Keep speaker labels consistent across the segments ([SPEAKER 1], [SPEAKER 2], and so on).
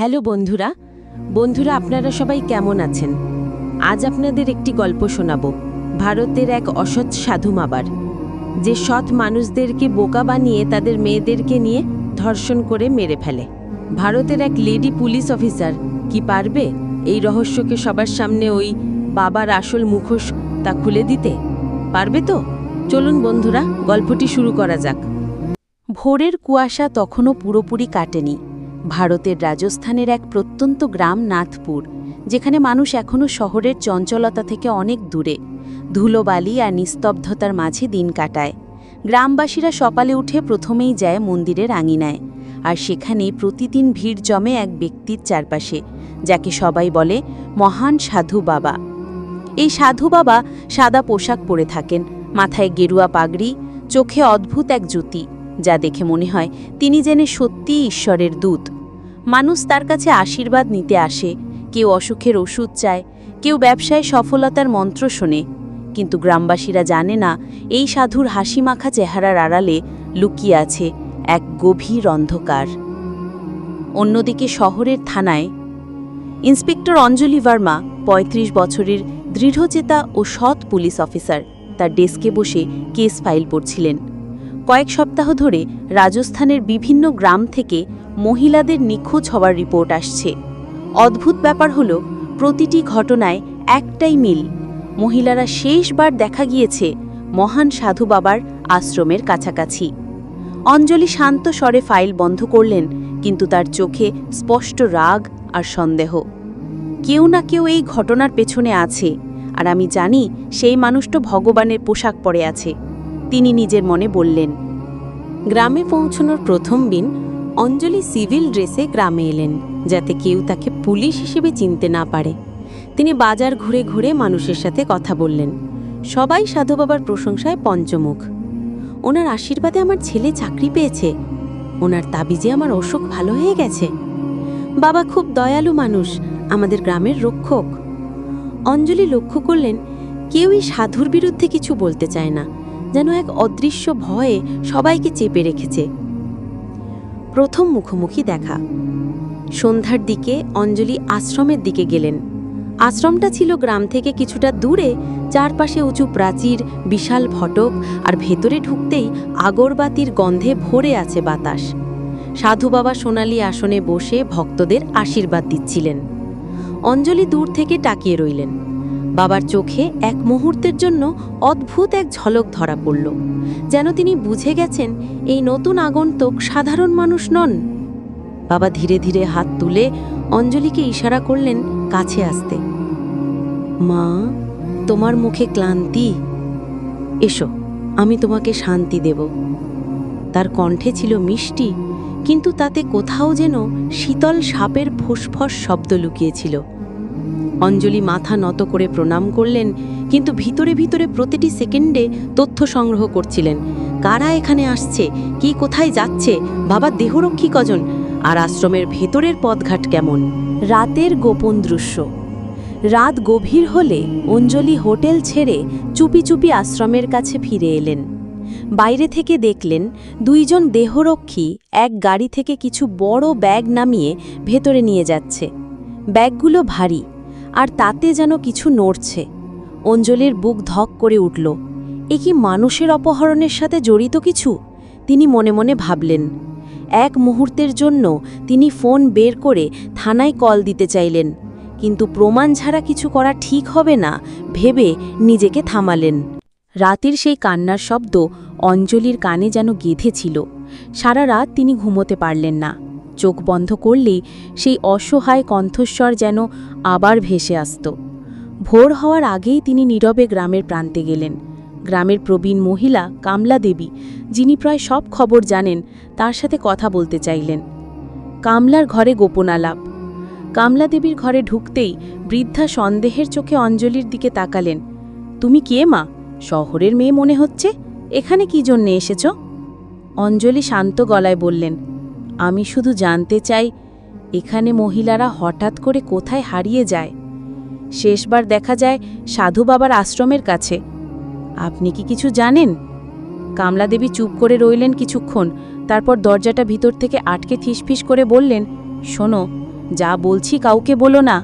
[SPEAKER 1] Hello বন্ধুরা বন্ধুরা আপনারা সবাই কেমন আছেন? আজ আপনাদের একটি গল্প শোনাব, ভারতের এক অসৎ সাধু মাবার যে সৎ মানুষদেরকে বোকা বানিয়ে তাদের মেয়েদেরকে নিয়ে ধর্ষণ করে মেরে ফেলে। ভারতের এক লেডি পুলিশ অফিসার কি পারবে এই রহস্যকে সবার সামনে ওই বাবার আসল মুখোশ তা খুলে দিতে? পারবে তো? চলুন বন্ধুরা, গল্পটি শুরু করা যাক। ভোরের কুয়াশা তখনও পুরোপুরি কাটেনি। ভারতের রাজস্থানের এক প্রত্যন্ত গ্রাম নাথপুর, যেখানে মানুষ এখনও শহরের চঞ্চলতা থেকে অনেক দূরে, ধুলোবালি আর নিস্তব্ধতার মাঝে দিন কাটায়। গ্রামবাসীরা সকালে উঠে প্রথমেই যায় মন্দিরের আঙিনায়, আর সেখানে প্রতিদিন ভিড় জমে এক ব্যক্তির চারপাশে, যাকে সবাই বলে মহান সাধু বাবা। এই সাধু বাবা সাদা পোশাক পরে থাকেন, মাথায় গেরুয়া পাগড়ি, চোখে অদ্ভুত এক জ্যোতি যা দেখে মনে হয় তিনি জেনে সত্যিই ঈশ্বরের দূত। মানুষ তার কাছে আশীর্বাদ নিতে আসে। কেউ অসুখের ওষুধ চায়, কেউ ব্যবসায় সফলতার মন্ত্র শোনে। কিন্তু গ্রামবাসীরা জানে না, এই সাধুর হাসিমাখা চেহারার আড়ালে লুকিয়ে আছে এক গভীর অন্ধকার। অন্যদিকে শহরের থানায় ইন্সপেক্টর অঞ্জলি ভার্মা ৩৫ বছরের দৃঢ়চেতা ও সৎ পুলিশ অফিসার, তার ডেস্কে বসে কেস ফাইল পড়ছিলেন। কয়েক সপ্তাহ ধরে রাজস্থানের বিভিন্ন গ্রাম থেকে মহিলাদের নিখোঁজ হওয়ার রিপোর্ট আসছে। অদ্ভুত ব্যাপার হল, প্রতিটি ঘটনায় একটাই মিল। মহিলারা শেষবার দেখা গিয়েছে মহান সাধু বাবার আশ্রমের কাছাকাছি। অঞ্জলি শান্ত স্বরে ফাইল বন্ধ করলেন, কিন্তু তার চোখে স্পষ্ট রাগ আর সন্দেহ। কেউ না কেউ এই ঘটনার পেছনে আছে, আর আমি জানি সেই মানুষটা ভগবানের পোশাক পরে আছে। তিনি নিজের মনে বললেন, গ্রামে পৌঁছানোর প্রথম দিন অঞ্জলি সিভিল ড্রেসে গ্রামে এলেন, যাতে কেউ তাকে পুলিশ হিসেবে চিনতে না পারে। তিনি বাজার ঘুরে ঘুরে মানুষের সাথে কথা বললেন। সবাই সাধু বাবার প্রশংসায় পঞ্চমুখ। ওনার আশীর্বাদে আমার ছেলে চাকরি পেয়েছে। ওনার তাবিজে আমার অসুখ ভালো হয়ে গেছে। বাবা খুব দয়ালু মানুষ, আমাদের গ্রামের রক্ষক। অঞ্জলি লক্ষ্য করলেন, কেউই সাধুর বিরুদ্ধে কিছু বলতে চায় না। যেন এক অদৃশ্য ভয়ে সবাইকে চেপে রেখেছে। প্রথম মুখোমুখি দেখা। সন্ধ্যার দিকে অঞ্জলি আশ্রমের দিকে গেলেন। আশ্রমটা ছিল গ্রাম থেকে কিছুটা দূরে, চারপাশে উঁচু প্রাচীর, বিশাল ফটক আর ভেতরে ঢুকতেই আগরবাতির গন্ধে ভরে আছে বাতাস। সাধু বাবা সোনালি আসনে বসে ভক্তদের আশীর্বাদ দিচ্ছিলেন। অঞ্জলি দূর থেকে তাকিয়ে রইলেন। বাবার চোখে এক মুহূর্তের জন্য অদ্ভুত এক ঝলক ধরা পড়ল, যেন তিনি বুঝে গেছেন এই নতুন আগন্তুক সাধারণ মানুষ নন। বাবা ধীরে ধীরে হাত তুলে অঞ্জলিকে ইশারা করলেন কাছে আসতে। মা, তোমার মুখে ক্লান্তি। এসো, আমি তোমাকে শান্তি দেব। তার কণ্ঠে ছিল মিষ্টি, কিন্তু তাতে কোথাও যেন শীতল সাপের ফোসফস শব্দ লুকিয়েছিল। অঞ্জলি মাথা নত করে প্রণাম করলেন, কিন্তু ভিতরে ভিতরে প্রতিটি সেকেন্ডে তথ্য সংগ্রহ করছিলেন। কারা এখানে আসছে? কি কোথায় যাচ্ছে? বাবা দেহরক্ষী কজন? আর আশ্রমের ভেতরের পথঘাট কেমন? রাতের গোপন দৃশ্য। রাত গভীর হলে অঞ্জলি হোটেল ছেড়ে চুপি চুপি আশ্রমের কাছে ফিরে এলেন। বাইরে থেকে দেখলেন দুইজন দেহরক্ষী এক গাড়ি থেকে কিছু বড় ব্যাগ নামিয়ে ভেতরে নিয়ে যাচ্ছে। ব্যাগগুলো ভারী। আর তাতে যেন কিছু নড়ছে। অঞ্জলির বুক ধক করে উঠল। এ কি মানুষের অপহরণের সাথে জড়িত কিছু? তিনি মনে মনে ভাবলেন। এক মুহূর্তের জন্য তিনি ফোন বের করে থানায় কল দিতে চাইলেন। কিন্তু প্রমাণ ছাড়া কিছু করা ঠিক হবে না ভেবে নিজেকে থামালেন। রাতের সেই কান্নার শব্দ অঞ্জলির কানে যেন গেঁথেছিল সারা রাত তিনি ঘুমোতে পারলেন না। চোখ বন্ধ করলেই সেই অসহায় কণ্ঠস্বর যেন আবার ভেসে আসত। ভোর হওয়ার আগেই তিনি নীরবে গ্রামের প্রান্তে গেলেন। গ্রামের প্রবীণ মহিলা কামলা দেবী, যিনি প্রায় সব খবর জানেন, তার সাথে কথা বলতে চাইলেন। কামলার ঘরে গোপন আলাপ কামলা দেবীর ঘরে ঢুকতেই বৃদ্ধা সন্দেহের চোখে অঞ্জলির দিকে তাকালেন। তুমি কে মা? শহরের মেয়ে মনে হচ্ছে? এখানে কি জন্যে এসেছ? অঞ্জলি শান্ত গলায় বললেন আমি শুধু জানতে চাই, এখানে মহিলারা হঠাৎ করে কোথায় হারিয়ে যায়? শেষবার দেখা যায় সাধু বাবার আশ্রমের কাছে। আপনি কি কিছু জানেন? কামলাদেবী চুপ করে রইলেন কিছুক্ষণ, তারপর দরজাটা ভিতর থেকে আটকে থিসফিস করে বললেন, শোনো,
[SPEAKER 2] যা বলছি কাউকে বলো না।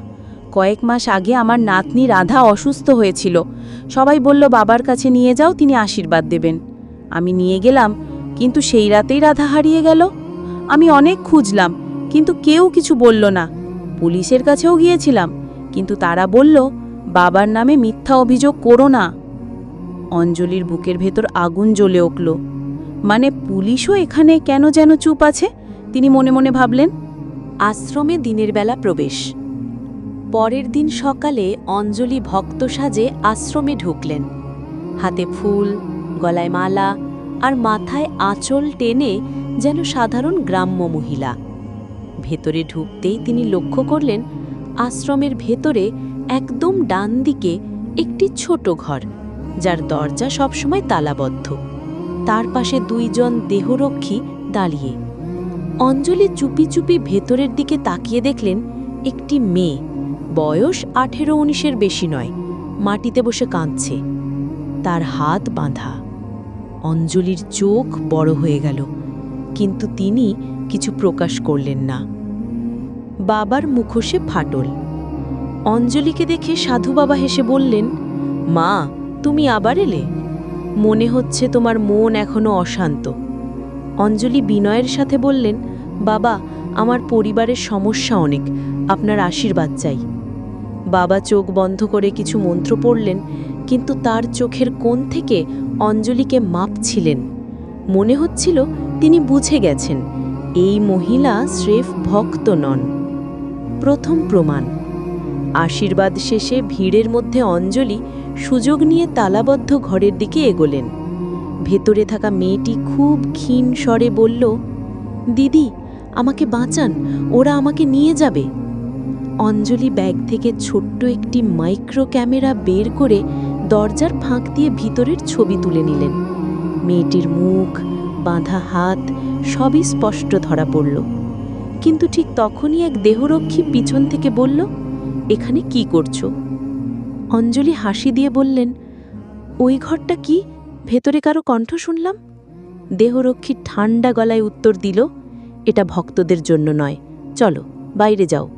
[SPEAKER 2] কয়েক মাস আগে আমার নাতনি রাধা অসুস্থ হয়েছিল। সবাই বলল, বাবার কাছে নিয়ে যাও, তিনি আশীর্বাদ দেবেন। আমি নিয়ে গেলাম, কিন্তু সেই রাতেই রাধা হারিয়ে গেল। আমি অনেক খুঁজলাম, কিন্তু কেউ কিছু বলল না। পুলিশের কাছেও গিয়েছিলাম, কিন্তু তারা বলল, বাবার নামে মিথ্যা অভিযোগ করো না। অঞ্জলির বুকের ভেতর আগুন জ্বলে উঠল। মানে পুলিশও এখানে কেন যেন চুপ আছে? তিনি মনে মনে ভাবলেন।
[SPEAKER 1] আশ্রমে দিনের বেলা প্রবেশ। পরের দিন সকালে অঞ্জলি ভক্ত সাজে আশ্রমে ঢুকলেন। হাতে ফুল, গলায় মালা আর মাথায় আঁচল টেনে যেন সাধারণ গ্রাম্য মহিলা। ভেতরে ঢুকতেই তিনি লক্ষ্য করলেন, আশ্রমের ভেতরে একদম ডান দিকে একটি ছোট ঘর, যার দরজা সবসময় তালাবদ্ধ। তার পাশে দুইজন দেহরক্ষী দাঁড়িয়ে। অঞ্জলি চুপি চুপি ভেতরের দিকে তাকিয়ে দেখলেন, একটি মেয়ে, বয়স আঠেরো উনিশের বেশি নয়, মাটিতে বসে কাঁদছে। তার হাত বাঁধা। অঞ্জলির চোখ বড় হয়ে গেল। কিন্তু তিনি কিছু প্রকাশ করলেন না। বাবার মুখোশে ফাটল। অঞ্জলিকে দেখে সাধু বাবা হেসে বললেন, মা, তুমি আবার এলে? মনে হচ্ছে তোমার মন এখনও অশান্ত। অঞ্জলি বিনয়ের সাথে বললেন, বাবা, আমার পরিবারের সমস্যা অনেক, আপনার আশীর্বাদ চাই। বাবা চোখ বন্ধ করে কিছু মন্ত্র পড়লেন, কিন্তু তার চোখের কোণ থেকে অঞ্জলিকে মাপছিলেন মনে হচ্ছিল তিনি বুঝে গেছেন, এই মহিলা স্রেফ ভক্ত নন। প্রথম প্রমাণ। আশীর্বাদ শেষে ভিড়ের মধ্যে অঞ্জলি সুযোগ নিয়ে তালাবদ্ধ ঘরের দিকে এগোলেন। ভেতরে থাকা মেয়েটি খুব ক্ষীণ স্বরে বলল, দিদি, আমাকে বাঁচান, ওরা আমাকে নিয়ে যাবে। অঞ্জলি ব্যাগ থেকে ছোট্ট একটি মাইক্রো ক্যামেরা বের করে দরজার ফাঁক দিয়ে ভিতরের ছবি তুলে নিলেন। মেয়েটির মুখ, বাঁধা হাত সবই স্পষ্ট ধরা পড়ল। কিন্তু ঠিক তখনই এক দেহরক্ষী পিছন থেকে বলল, এখানে কি করছ? অঞ্জলি হাসি দিয়ে বললেন, ওই ঘরটা কি? ভেতরে কারও কণ্ঠ শুনলাম? দেহরক্ষী ঠান্ডা গলায় উত্তর দিল, এটা ভক্তদের জন্য নয়। চলো, বাইরে যাও।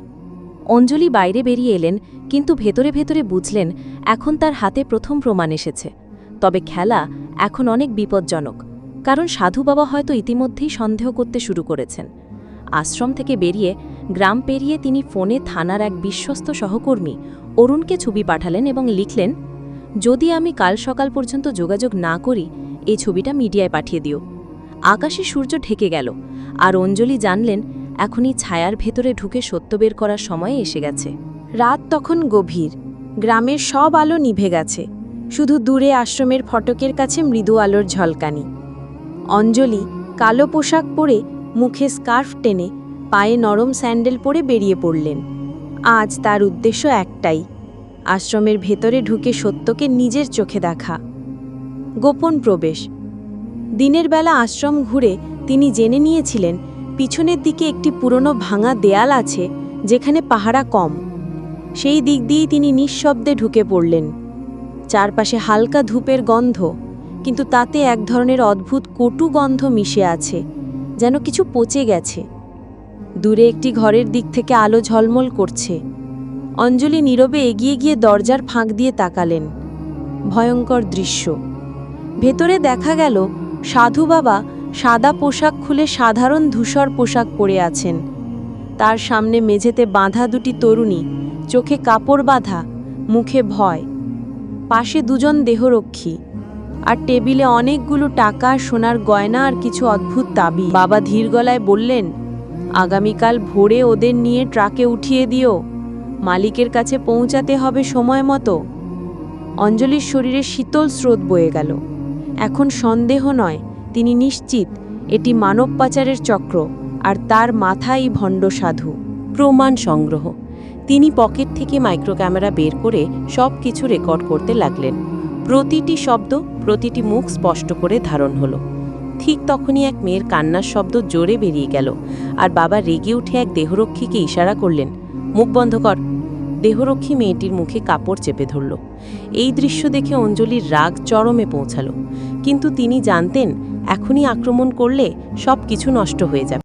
[SPEAKER 1] অঞ্জলি বাইরে বেরিয়ে এলেন, কিন্তু ভেতরে ভেতরে বুঝলেন এখন তার হাতে প্রথম প্রমাণ এসেছে। তবে খেলা এখন অনেক বিপজ্জনক, কারণ সাধু বাবা হয়তো ইতিমধ্যেই সন্দেহ করতে শুরু করেছেন। আশ্রম থেকে বেরিয়ে গ্রাম পেরিয়ে তিনি ফোনে থানার এক বিশ্বস্ত সহকর্মী অরুণকে ছবি পাঠালেন এবং লিখলেন, যদি আমি কাল সকাল পর্যন্ত যোগাযোগ না করি, এই ছবিটা মিডিয়ায় পাঠিয়ে দিও। আকাশে সূর্য ঢেকে গেল, আর অঞ্জলি জানলেন, এখনই ছায়ার ভেতরে ঢুকে সত্য বের করার সময় এসে গেছে। রাত তখন গভীর, গ্রামের সব আলো নিভে গেছে। শুধু দূরে আশ্রমের ফটকের কাছে মৃদু আলোর ঝলকানি। অঞ্জলি কালো পোশাক পরে মুখে স্কার্ফ টেনে পায়ে নরম স্যান্ডেল পরে বেরিয়ে পড়লেন। আজ তার উদ্দেশ্য একটাই, আশ্রমের ভেতরে ঢুকে সত্যকে নিজের চোখে দেখা। গোপন প্রবেশ। দিনের বেলা আশ্রম ঘুরে তিনি জেনে নিয়েছিলেন, পিছনের দিকে একটি পুরনো ভাঙা দেয়াল আছে, যেখানে পাহারা কম। সেই দিক দিয়েই তিনি নিঃশব্দে ঢুকে পড়লেন। চারপাশে হালকা ধূপের গন্ধ, কিন্তু তাতে এক ধরনের অদ্ভুত কটু গন্ধ মিশে আছে, যেন কিছু পচে গেছে। দূরে একটি ঘরের দিক থেকে আলো ঝলমল করছে। অঞ্জলি নীরবে এগিয়ে গিয়ে দরজার ফাঁক দিয়ে তাকালেন। ভয়ঙ্কর দৃশ্য। ভেতরে দেখা গেল, সাধু বাবা সাদা পোশাক খুলে সাধারণ ধূসর পোশাক পরে আছেন। তার সামনে মেঝেতে বাঁধা দুটি তরুণী, চোখে কাপড় বাঁধা, মুখে ভয়। পাশে দুজন দেহরক্ষী। আর টেবিলে অনেকগুলো টাকা, সোনার গয়না আর কিছু অদ্ভুত তাবি। বাবা ধীর গলায় বললেন, আগামীকাল ভোরে ওদের নিয়ে ট্রাকে উঠিয়ে দিও। মালিকের কাছে পৌঁছাতে হবে সময় মতো। অঞ্জলির শরীরে শীতল স্রোত বয়ে গেল। এখন সন্দেহ নয়, তিনি নিশ্চিত এটি মানব পাচারের চক্র আর তার মাথাই ভণ্ড সাধু। প্রমাণ সংগ্রহ। তিনি পকেট থেকে মাইক্রো ক্যামেরা বের করে সব কিছু রেকর্ড করতে লাগলেন। প্রতিটি শব্দ, প্রতিটি মুখ স্পষ্ট করে ধারণ হলো। ঠিক তখনই এক মেয়ের কান্নার শব্দ জোরে বেরিয়ে গেল আর বাবা রেগে উঠে এক দেহরক্ষীকে ইশারা করলেন, মুখ বন্ধ কর। দেহরক্ষী মেয়েটির মুখে কাপড় চেপে ধরল। এই দৃশ্য দেখে অঞ্জলির রাগ চরমে পৌঁছালো। কিন্তু তিনি জানতেন, এখনই আক্রমণ করলে সব কিছু নষ্ট হয়ে যাবে।